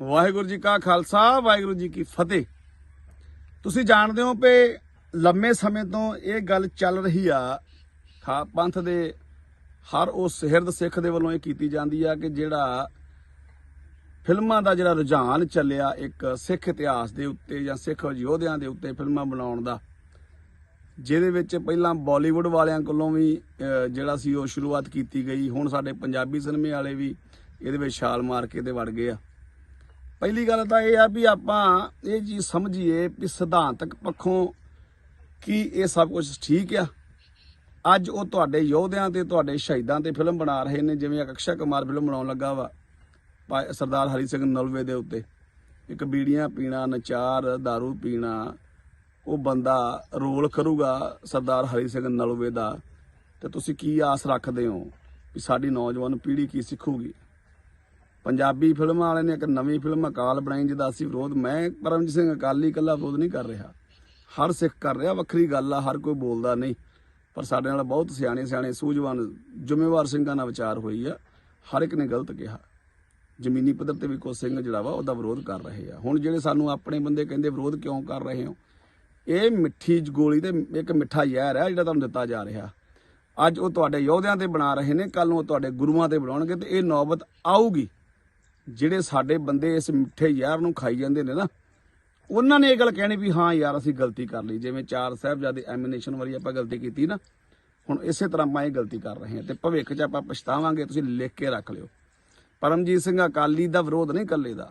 ਵਾਹਿਗੁਰੂ ਜੀ ਕਾ ਖਾਲਸਾ, ਵਾਹਿਗੁਰੂ ਜੀ ਕੀ ਫਤਿਹ। ਤੁਸੀਂ ਜਾਣਦੇ ਹੋ ਕਿ ਲੰਮੇ ਸਮੇਂ ਤੋਂ ਇਹ ਗੱਲ ਚੱਲ ਰਹੀ ਆ, ਖਾ ਪੰਥ ਦੇ ਹਰ ਉਸ ਸਿਹਰਦ ਸਿੱਖ ਦੇ ਵੱਲੋਂ ਇਹ ਕੀਤੀ ਜਾਂਦੀ ਆ ਕਿ ਜਿਹੜਾ ਫਿਲਮਾਂ ਦਾ ਜਿਹੜਾ ਰੁਝਾਨ ਚੱਲਿਆ ਇੱਕ ਸਿੱਖ ਇਤਿਹਾਸ ਦੇ ਉੱਤੇ ਜਾਂ ਸਿੱਖ ਯੋਧਿਆਂ ਦੇ ਉੱਤੇ ਫਿਲਮਾਂ ਬਣਾਉਣ ਦਾ, ਜਿਹਦੇ ਵਿੱਚ ਪਹਿਲਾਂ ਬਾਲੀਵੁੱਡ ਵਾਲਿਆਂ ਕੋਲੋਂ ਵੀ ਜਿਹੜਾ ਸੀ ਉਹ ਸ਼ੁਰੂਆਤ ਕੀਤੀ ਗਈ। ਹੁਣ ਸਾਡੇ ਪੰਜਾਬੀ ਸਿਨੇਮੇ ਵਾਲੇ ਵੀ ਇਹਦੇ ਵਿੱਚ ਛਾਲ ਮਾਰ ਕੇ ਤੇ ਵੜ ਗਏ ਆ। ਪਹਿਲੀ ਗੱਲ ਤਾਂ ਇਹ ਆ ਵੀ ਆਪਾਂ ਇਹ ਚੀਜ਼ ਸਮਝੀਏ ਵੀ ਸਿਧਾਂਤਕ ਪੱਖੋਂ ਕੀ ਇਹ ਸਭ ਕੁਝ ਠੀਕ ਆ। ਅੱਜ ਉਹ ਤੁਹਾਡੇ ਯੋਧਿਆਂ ਤੇ, ਤੁਹਾਡੇ ਸ਼ਹੀਦਾਂ ਤੇ ਫਿਲਮ ਬਣਾ ਰਹੇ ਨੇ, ਜਿਵੇਂ ਅਕਸ਼ਾ ਕੁਮਾਰ ਫਿਲਮ ਬਣਾਉਣ ਲੱਗਾ ਵਾ, ਪਾ- ਸਰਦਾਰ ਹਰੀ ਸਿੰਘ ਨਲਵੇ ਦੇ ਉੱਤੇ। ਇੱਕ ਬੀੜੀਆਂ ਪੀਣਾ, ਨਚਾਰ, दारू ਪੀਣਾ, ਉਹ ਬੰਦਾ ਰੋਲ ਕਰੂਗਾ ਸਰਦਾਰ ਹਰੀ ਸਿੰਘ ਨਲਵੇ ਦਾ। ਤੇ ਤੁਸੀਂ ਕੀ ਆਸ ਰੱਖਦੇ ਹੋ ਵੀ ਸਾਡੀ ਨੌਜਵਾਨ ਪੀੜ੍ਹੀ ਕੀ ਸਿੱਖੂਗੀ? ਪੰਜਾਬੀ ਫਿਲਮਾਂ ਵਾਲੇ ਨੇ ਇੱਕ ਨਵੀਂ ਫਿਲਮ ਅਕਾਲ ਬਣਾਈ, ਜਿਹਦਾ ਅਸੀਂ ਵਿਰੋਧ, ਮੈਂ ਪਰਮਜੀਤ ਸਿੰਘ ਅਕਾਲੀ ਇਕੱਲਾ ਵਿਰੋਧ ਨਹੀਂ ਕਰ ਰਿਹਾ। ਹਰ ਸਿੱਖ ਕਰ ਰਿਹਾ, ਵੱਖਰੀ ਗੱਲ ਆ, ਹਰ ਕੋਈ ਬੋਲਦਾ ਨਹੀਂ। ਪਰ ਸਾਡੇ ਨਾਲ ਬਹੁਤ ਸਿਆਣੇ ਸਿਆਣੇ, ਸੂਝਵਾਨ, ਜ਼ਿੰਮੇਵਾਰ ਸਿੰਘਾਂ ਨਾਲ ਵਿਚਾਰ ਹੋਈ ਆ। ਹਰ ਇੱਕ ਨੇ ਗਲਤ ਕਿਹਾ। ਜ਼ਮੀਨੀ ਪੱਧਰ ਤੇ ਵੀ ਕੋਈ ਸਿੰਘ ਜਿਹੜਾ ਵਾ, ਉਹਦਾ ਵਿਰੋਧ ਕਰ ਰਹੇ ਆ। ਹੁਣ ਜਿਹੜੇ ਸਾਨੂੰ ਆਪਣੇ ਬੰਦੇ ਕਹਿੰਦੇ ਵਿਰੋਧ ਕਿਉਂ ਕਰ ਰਹੇ ਹੋ? ਇਹ ਮਿੱਠੀ ਗੋਲੀ ਤੇ ਇੱਕ ਮਿੱਠਾ ਜ਼ਹਿਰ ਆ, ਜਿਹੜਾ ਤੁਹਾਨੂੰ ਦਿੱਤਾ ਜਾ ਰਿਹਾ। ਅੱਜ ਉਹ ਤੁਹਾਡੇ ਯੋਧਿਆਂ ਤੇ ਬਣਾ ਰਹੇ ਨੇ ਕੱਲ ਨੂੰ ਉਹ ਤੁਹਾਡੇ ਗੁਰੂਆਂ ਤੇ ਬਣਾਉਣਗੇ ਤੇ ਇਹ ਨੌਬਤ ਆਊਗੀ। ਜਿਹੜੇ ਸਾਡੇ ਬੰਦੇ ਇਸ ਮਿੱਠੇ ਯਾਰ ਨੂੰ ਖਾਈ ਜਾਂਦੇ ਨੇ ਨਾ, ਉਹਨਾਂ ਨੇ ਇਹ ਗੱਲ ਕਹਿਣੀ ਵੀ ਹਾਂ ਯਾਰ, ਅਸੀਂ ਗਲਤੀ ਕਰ ਲਈ। ਜਿਵੇਂ ਚਾਰ ਸਾਹਿਬਜ਼ਾਦੇ ਐਮੀਨੇਸ਼ਨ ਵਾਰੀ ਆਪਾਂ ਗਲਤੀ ਕੀਤੀ ਨਾ, ਹੁਣ ਇਸੇ ਤਰ੍ਹਾਂ ਆਪਾਂ ਇਹ ਗਲਤੀ ਕਰ ਰਹੇ ਹਾਂ ਤੇ ਭਵਿੱਖ 'ਚ ਆਪਾਂ ਪਛਤਾਵਾਂਗੇ, ਤੁਸੀਂ ਲਿਖ ਕੇ ਰੱਖ ਲਿਓ। ਪਰਮਜੀਤ ਸਿੰਘ ਅਕਾਲੀ ਦਾ ਵਿਰੋਧ ਨਹੀਂ ਕੱਲੇ ਦਾ।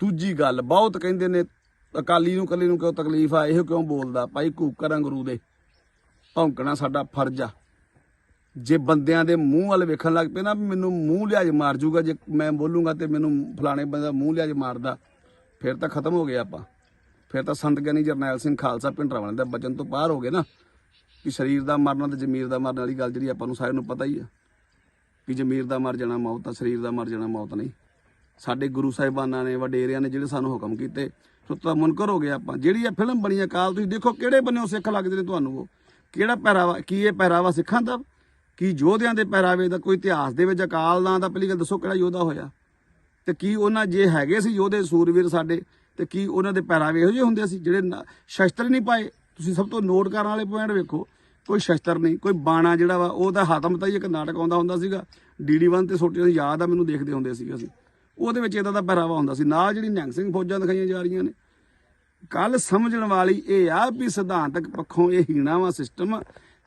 ਦੂਜੀ ਗੱਲ, ਬਹੁਤ ਕਹਿੰਦੇ ਨੇ, ਅਕਾਲੀ ਨੂੰ ਕੱਲੇ ਨੂੰ ਕਿਉਂ ਤਕਲੀਫ ਆ, ਇਹੋ ਕਿਉਂ ਬੋਲਦਾ? ਭਾਈ ਕੂਕਰ ਅੰਗਰੂ ਦੇ ਭੌਂਕਣਾ ਸਾਡਾ ਫਰਜ਼ ਆ। ਜੇ ਬੰਦਿਆਂ ਦੇ ਮੂੰਹ ਵੱਲ ਵੇਖਣ ਲੱਗ ਪਏ ਨਾ ਵੀ ਮੈਨੂੰ ਮੂੰਹ ਲਿਆਜ ਮਾਰ ਜੂਗਾ, ਜੇ ਮੈਂ ਬੋਲੂੰਗਾ ਤੇ ਮੈਨੂੰ ਫਲਾਣੇ ਬੰਦੇ ਦਾ ਮੂੰਹ ਲਿਆਜ ਮਾਰਦਾ, ਫਿਰ ਤਾਂ ਖਤਮ ਹੋ ਗਏ ਆਪਾਂ। ਫਿਰ ਤਾਂ ਸੰਤ ਗਿਆਨੀ ਜਰਨੈਲ ਸਿੰਘ ਖਾਲਸਾ ਪਿੰਡਰਾਵਾਲੇ ਦਾ ਬਚਨ ਤੋਂ ਬਾਹਰ ਹੋ ਗਏ ਨਾ। ਕਿ ਸਰੀਰ ਦਾ ਮਰਨਾ ਤੇ ਜ਼ਮੀਰ ਦਾ ਮਰਨ ਵਾਲੀ ਗੱਲ ਜਿਹੜੀ ਆਪਾਂ ਨੂੰ ਸਾਰਿਆਂ ਨੂੰ ਪਤਾ ਹੀ ਆ। ਕਿ ਜ਼ਮੀਰ ਦਾ ਮਰ ਜਾਣਾ ਮੌਤ ਆ ਸਰੀਰ ਦਾ ਮਰ ਜਾਣਾ ਮੌਤ ਨਹੀਂ। ਸਾਡੇ ਗੁਰੂ ਸਾਹਿਬਾਨਾਂ ਨੇ, ਵਡੇਰਿਆਂ ਨੇ ਜਿਹੜੇ ਸਾਨੂੰ ਹੁਕਮ ਕੀਤੇ, ਸੋ ਤਾਂ ਮੁਨਕਰ ਹੋ ਗਿਆ ਆਪਾਂ। ਜਿਹੜੀ ਇਹ ਫਿਲਮ ਬਣੀ ਆ, ਕਾਲ ਤੁਸੀਂ ਦੇਖੋ ਕਿਹੜੇ ਬੰਨਿਓ ਸਿੱਖ ਲੱਗਦੇ ਨੇ ਤੁਹਾਨੂੰ ਉਹ? ਕਿਹੜਾ ਪਹਿਰਾਵਾ, ਕੀ ਇਹ ਪਹਿਰਾਵਾ ਸਿੱਖਾਂ ਦਾ? ਕੀ ਯੋਧਿਆਂ ਦੇ ਪਹਿਰਾਵੇ ਦਾ ਕੋਈ ਇਤਿਹਾਸ ਦੇ ਵਿੱਚ ਅਕਾਲ ਨਾਂ ਦਾ ਪਹਿਲੀ ਗੱਲ ਦੱਸੋ ਕਿਹੜਾ ਯੋਧਾ ਹੋਇਆ? ਤੇ ਕੀ ਉਹਨਾਂ ਜੇ ਹੈਗੇ ਸੀ ਯੋਧੇ, ਸੂਰਵੀਰ ਸਾਡੇ, ਤੇ ਕੀ ਉਹਨਾਂ ਦੇ ਪਹਿਰਾਵੇ ਇਹੋ ਜਿਹੇ ਹੁੰਦੇ ਸੀ ਜਿਹੜੇ ਨਾ- ਸ਼ਸਤਰ ਨਹੀਂ ਪਾਏ? ਤੁਸੀਂ ਸਭ ਤੋਂ ਨੋਟ ਕਰਨ ਵਾਲੇ ਪੁਆਇੰਟ ਵੇਖੋ। ਕੋਈ ਸ਼ਸਤਰ ਨਹੀਂ, ਕੋਈ ਬਾਣਾ ਜਿਹੜਾ ਵਾ ਉਹਦਾ ਹਾਤਮ ਤਾਂ ਹੀ ਇੱਕ ਨਾਟਕ ਆਉਂਦਾ ਹੁੰਦਾ ਸੀਗਾ। ਡੀਡੀ 1 ਤੇ ਛੋਟੇ ਯਾਦ ਆ, ਮੈਨੂੰ ਦੇਖਦੇ ਹੁੰਦੇ ਸੀਗੇ ਅਸੀਂ। ਉਹਦੇ ਵਿੱਚ ਇਦਾਂ ਦਾ ਪਹਿਰਾਵਾ ਹੁੰਦਾ ਸੀ। ਨਾਲ ਜਿਹੜੀ ਨਿਹੰਗ ਸਿੰਘ ਫੌਜਾਂ ਦਿਖਾਈਆਂ ਜਾ ਰਹੀਆਂ ਨੇ। ਕੱਲ ਸਮਝਣ ਵਾਲੀ ਇਹ ਆ ਵੀ ਸਿਧਾਂਤਕ ਪੱਖੋਂ ਇਹ ਹੀਣਾ ਵਾ ਸਿਸਟਮ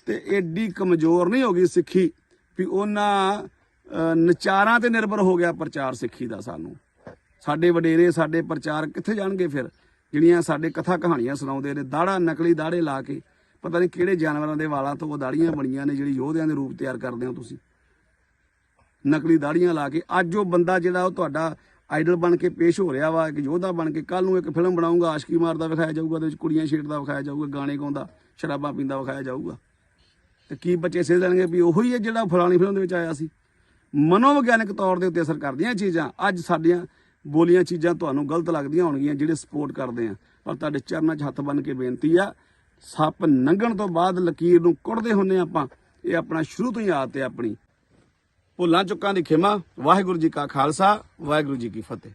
ਤੇ ਐਡੀ ਕਮਜ਼ੋਰ ਨਹੀਂ ਹੋ ਗਈ ਸਿੱਖੀ ਵੀ ਉਹਨਾਂ ਨਚਾਰਾਂ ਤੇ ਨਿਰਭਰ ਹੋ ਗਿਆ ਪ੍ਰਚਾਰ ਸਿੱਖੀ ਦਾ ਸਾਨੂੰ। ਸਾਡੇ ਵਡੇਰੇ, ਸਾਡੇ ਪ੍ਰਚਾਰ ਕਿੱਥੇ ਜਾਣਗੇ ਫਿਰ? ਜਿਹੜੀਆਂ ਸਾਡੇ ਕਥਾ ਕਹਾਣੀਆਂ ਸੁਣਾਉਂਦੇ ਨੇ ਦਾੜਾ ਨਕਲੀ ਦਾੜੇ ਲਾ ਕੇ, ਪਤਾ ਨਹੀਂ ਕਿਹੜੇ ਜਾਨਵਰਾਂ ਦੇ ਵਾਲਾਂ ਤੋਂ ਉਹ ਦਾੜੀਆਂ ਬਣੀਆਂ ਨੇ ਜਿਹੜੀ ਯੋਧਿਆਂ ਦੇ ਰੂਪ ਤਿਆਰ ਕਰਦੇ ਹੋ ਤੁਸੀਂ। ਨਕਲੀ ਦਾੜੀਆਂ ਲਾ ਕੇ, ਅੱਜ ਉਹ ਬੰਦਾ ਜਿਹੜਾ ਉਹ ਤੁਹਾਡਾ ਆਈਡਲ ਬਣ ਕੇ ਪੇਸ਼ ਹੋ ਰਿਹਾ ਵਾ, ਇੱਕ ਯੋਧਾ ਬਣ ਕੇ ਕੱਲ ਨੂੰ ਇੱਕ ਫਿਲਮ ਬਣਾਉਂਗਾ ਆਸ਼ਕੀ ਮਾਰਦਾ ਵਿਖਾਇਆ ਜਾਊਗਾ, ਉਹਦੇ ਵਿੱਚ ਕੁੜੀਆਂ ਛੇੜਦਾ, ਵਿਖਾਇਆ ਜਾਊਗਾ, ਗਾਣੇ ਗਾਉਂਦਾ, ਸ਼ਰਾਬਾਂ ਪੀਂਦਾ, ਵਿਖਾਇਆ ਜਾਊਗਾ। ਤੇ ਕੀ ਬੱਚੇ ਸਿੱਧ ਲੈਣਗੇ ਵੀ ਉਹੀ ਹੈ ਜਿਹੜਾ ਫਲਾਣੀ ਫਿਲਮ ਦੇ ਵਿੱਚ ਆਇਆ ਸੀ। ਮਨੋਵਿਗਿਆਨਕ ਤੌਰ ਦੇ ਉੱਤੇ ਅਸਰ ਕਰਦੀਆਂ ਇਹ ਚੀਜ਼ਾਂ। ਅੱਜ ਸਾਡੀਆਂ ਬੋਲੀਆਂ ਚੀਜ਼ਾਂ ਤੁਹਾਨੂੰ ਗਲਤ ਲੱਗਦੀਆਂ ਹੋਣਗੀਆਂ ਜਿਹੜੇ ਸਪੋਰਟ ਕਰਦੇ ਆ। ਪਰ ਤੁਹਾਡੇ ਚਰਨਾਂ 'ਚ ਹੱਥ ਬੰਨ ਕੇ ਬੇਨਤੀ ਆ, ਸੱਪ ਲੰਘਣ ਤੋਂ ਬਾਅਦ ਲਕੀਰ ਨੂੰ ਕੁੱਟਦੇ ਹੁੰਨੇ ਆਪਾਂ। ਇਹ ਆਪਣਾ ਸ਼ੁਰੂ ਤੋਂ ਹੀ ਆਦਤ ਹੈ ਆਪਣੀ। ਭੁੱਲਾਂ ਚੁੱਕਾਂ ਦੀ ਖਿਮਾ। ਵਾਹਿਗੁਰੂ ਜੀ ਕਾ ਖਾਲਸਾ, ਵਾਹਿਗੁਰੂ ਜੀ ਕੀ ਫਤਿਹ।